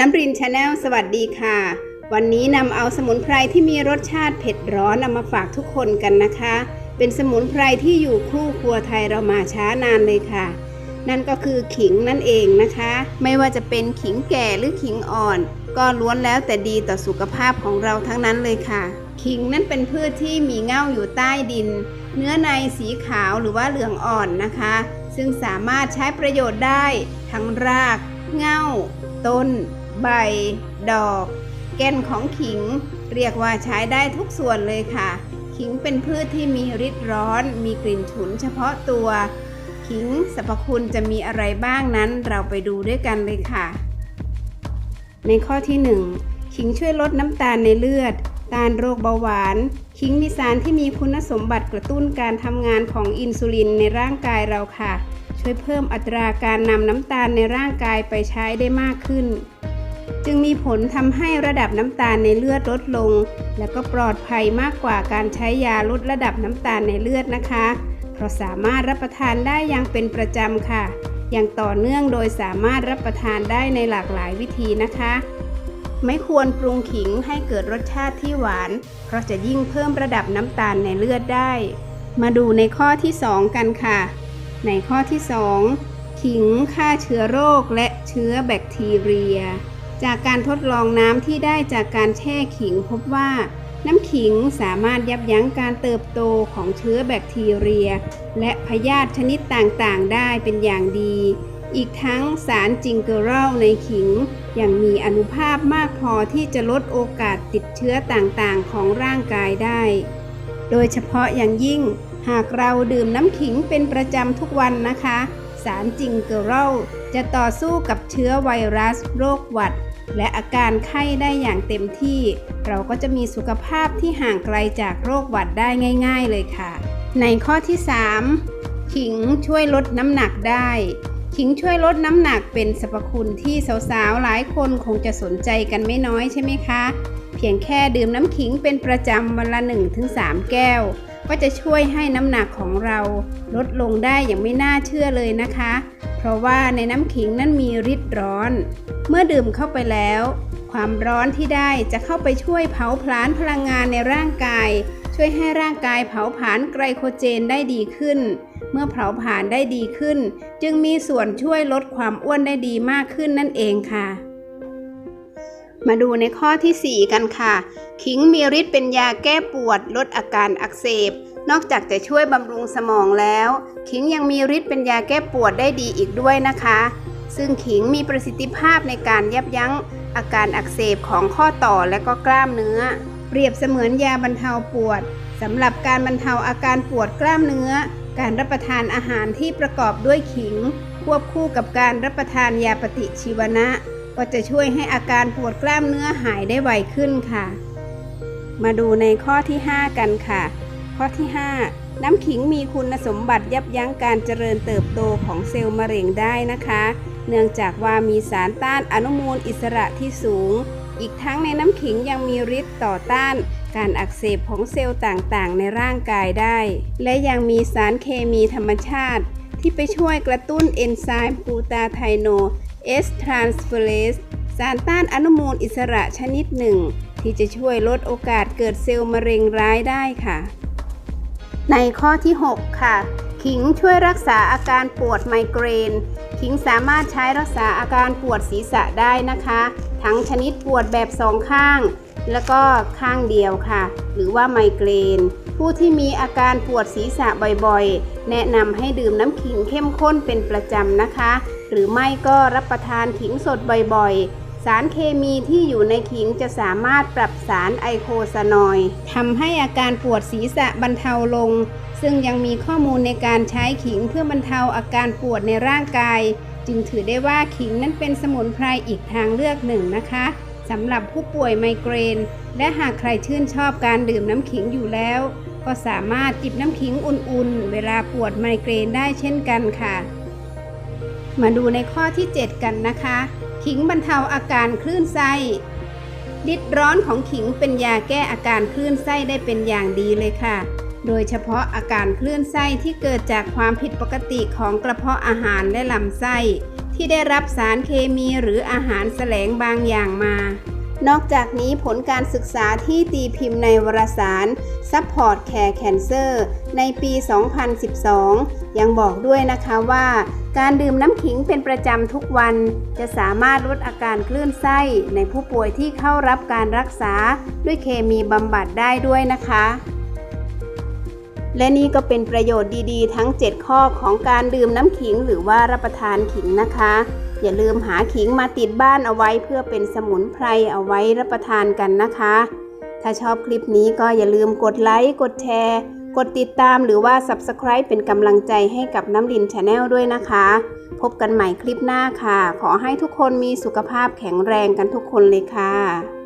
น้ำรินชาแนลสวัสดีค่ะ วันนี้นำเอาสมุนไพรที่มีรสชาติเผ็ดร้อนเอามาฝากทุกคนกันนะคะ เป็นสมุนไพรที่อยู่คู่ครัวไทยเรามาช้านานเลยค่ะ นั่นก็คือขิงนั่นเองนะคะ ไม่ว่าจะเป็นขิงแก่หรือขิงอ่อน ก็ล้วนแล้วแต่ดีต่อสุขภาพของเราทั้งนั้นเลยค่ะ ขิงนั่นเป็นพืชที่มีเง่าอยู่ใต้ดิน เนื้อในสีขาวหรือว่าเหลืองอ่อนนะคะ ซึ่งสามารถใช้ประโยชน์ได้ทั้งราก เง่า ต้น ใบ ดอก แก่นของขิง เรียกว่าใช้ได้ทุกส่วนเลยค่ะ ขิงเป็นพืชที่มีฤทธิ์ร้อน มีกลิ่นฉุนเฉพาะตัว ขิงสรรพคุณจะมีอะไรบ้างนั้นเราไปดูด้วยกันเลยค่ะ ในข้อที่ 1 ขิงช่วยลดน้ำตาลในเลือด ต้านโรคเบาหวานขิงมีสารที่มีคุณสมบัติกระตุ้นการทำงานของอินซูลินในร่างกายเราค่ะ ช่วยเพิ่มอัตราการนำน้ำตาลในร่างกายไปใช้ได้มากขึ้น จึงมีผลทำให้ระดับน้ำตาลในเลือดลดลง และก็ปลอดภัยมากกว่าการใช้ยาลดระดับน้ำตาลในเลือดนะคะ เพราะสามารถรับประทานได้อย่างเป็นประจำค่ะ อย่างต่อเนื่องโดยสามารถรับประทานได้ในหลากหลายวิธีนะคะ ไม่ควรปรุงขิงให้เกิดรสชาติที่หวาน เพราะจะยิ่งเพิ่มระดับน้ำตาลในเลือดได้ มาดูในข้อที่ 2 กันค่ะ ในข้อที่ 2 ขิงฆ่าเชื้อโรคและเชื้อแบคทีเรีย จากการทดลองน้ำที่ได้จากการแช่ขิงพบว่า น้ำขิงสามารถยับยั้งการเติบโตของเชื้อแบคทีเรีย และพยาธิชนิดต่างๆ ได้เป็นอย่างดี อีกทั้งสารจิงเกอรัลในขิงยังมีอนุภาพมากพอที่จะลดโอกาสติดเชื้อต่างๆ ของร่างกายได้ โดยเฉพาะอย่างยิ่ง หากเราดื่มน้ำขิงเป็นประจำทุกวันนะคะ สารจิงเกอรัลจะต่อสู้กับเชื้อไวรัสโรคหวัด และอาการไข้ได้อย่างเต็มที่ เราก็จะมีสุขภาพที่ห่างไกลจากโรคหวัดได้ง่าย ๆ เลยค่ะ ในข้อที่ 3 ขิงช่วยลดน้ำหนักได้ ขิงช่วยลดน้ำหนักเป็นสรรพคุณที่สาวๆ หลายคนคงจะสนใจกันไม่น้อยใช่ไหมคะ เพียงแค่ดื่มน้ำขิงเป็นประจำวันละ 1-3 แก้ว ก็จะช่วยให้น้ำหนักของเราลดลงได้อย่างไม่น่าเชื่อเลยนะคะ เพราะว่าในน้ำขิงนั้นมีฤทธิ์ร้อน เมื่อดื่มเข้าไปแล้ว ความร้อนที่ได้จะเข้าไปช่วยเผาผลาญพลังงานในร่างกาย ช่วยให้ร่างกายเผาผลาญไกลโคเจนได้ดีขึ้น เมื่อเผาผลาญได้ดีขึ้น จึงมีส่วนช่วยลดความอ้วนได้ดีมากขึ้นนั่นเองค่ะ มาดูในข้อทีสี่4 กันค่ะ ขิงมีฤทธิ์เป็นยาแก้ปวด ลดอาการอักเสบ นอกจากจะช่วยบำรุงสมองแล้ว ขิงยังมีฤทธิ์เป็นยาแก้ปวดได้ดีอีกด้วยนะคะ ซึ่งขิงมีประสิทธิภาพในการยับยั้งอาการอักเสบของข้อต่อและก็กล้ามเนื้อ เปรียบเสมือนยาบรรเทาปวดสำหรับการบรรเทาอาการปวดกล้ามเนื้อ การรับประทานอาหารที่ประกอบด้วยขิง ควบคู่กับการรับประทานยาปฏิชีวนะ ก็จะช่วยให้อาการปวดกล้ามเนื้อหายได้ไวขึ้นค่ะ มาดูในข้อที่ 5 กันค่ะ ข้อที่ 5 น้ำขิงมีคุณสมบัติยับยั้งการเจริญเติบโตของเซลล์มะเร็งได้นะคะ เนื่องจากว่ามีสารต้านอนุมูลอิสระที่สูง อีกทั้งในน้ำขิงยังมีฤทธิ์ต่อต้าน การอักเสบของเซลล์ต่างๆ ในร่างกายได้ และยังมีสารเคมีธรรมชาติ ที่ไปช่วยกระตุ้นเอนไซม์กูตาไทโนเอสทรานสเฟอเรสสารต้านอนุมูลอิสระชนิดหนึ่ง ที่จะช่วยลดโอกาสเกิดเซลล์มะเร็งร้ายได้ค่ะ ในข้อที่ 6 ค่ะ ขิงช่วยรักษาอาการปวดไมเกรน ขิงสามารถใช้รักษาอาการปวดศีรษะได้นะคะ ทั้งชนิดปวดแบบสองข้าง แล้วก็ข้างเดียวค่ะ หรือว่าไมเกรน ผู้ที่มีอาการปวดศีรษะบ่อยๆ แนะนำให้ดื่มน้ำขิงเข้มข้นเป็นประจำนะคะ หรือไม่ก็รับประทานขิงสดบ่อยๆารเคมีที่อยู่ในขิงจะสามารถปรับสารไอโคซานอยทำให้อาการปวดศีรษะบรรเทาลง ซึ่งยังมีข้อมูลในการใช้ขิงเพื่อบรรเทาอาการปวดในร่างกาย จึงถือได้ว่าขิงนั้นเป็นสมุนไพรอีกทางเลือกหนึ่งนะคะสำหรับผู้ป่วยไมเกรน และหากใครชื่นชอบการดื่มน้ำขิงอยู่แล้ว ก็สามารถจิบน้ำขิงอุ่นๆ เวลาปวดไมเกรนได้เช่นกันค่ะ มาดูในข้อที่ 7 กันนะคะ ขิงบรรเทาอาการคลื่นไส้ฤทธิ์ร้อนของขิงเป็นยาแก้อาการคลื่นไส้ได้เป็นอย่างดีเลยค่ะ โดยเฉพาะอาการคลื่นไส้ที่เกิดจากความผิดปกติของกระเพาะอาหารและลำไส้ทที่ได้รับสารเคมีหรืออาหารแสลงบางอย่างมา นอกจากนี้ผลการศึกษาที่ตีพิมพ์ในวารสาร Support Care Cancer ในปี 2012 ยังบอกด้วยนะคะว่า การดื่มน้ำขิงเป็นประจำทุกวัน จะสามารถลดอาการคลื่นไส้ในผู้ป่วยที่เข้ารับการรักษาด้วยเคมีบำบัดได้ด้วยนะคะและนี่ก็เป็นประโยชน์ดีๆ ทั้ง 7 ข้อของการดื่มน้ำขิงหรือว่ารับประทานขิงนะคะ อย่าลืมหาขิงมาติดบ้านเอาไว้เพื่อเป็นสมุนไพรเอาไว้รับประทานกันนะคะ ถ้าชอบคลิปนี้ก็อย่าลืมกดไลค์กดแชร์ กดติดตามหรือว่า Subscribe เป็นกำลังใจให้กับน้ำลินชาแนลด้วยนะคะ พบกันใหม่คลิปหน้าค่ะ ขอให้ทุกคนมีสุขภาพแข็งแรงกันทุกคนเลยค่ะ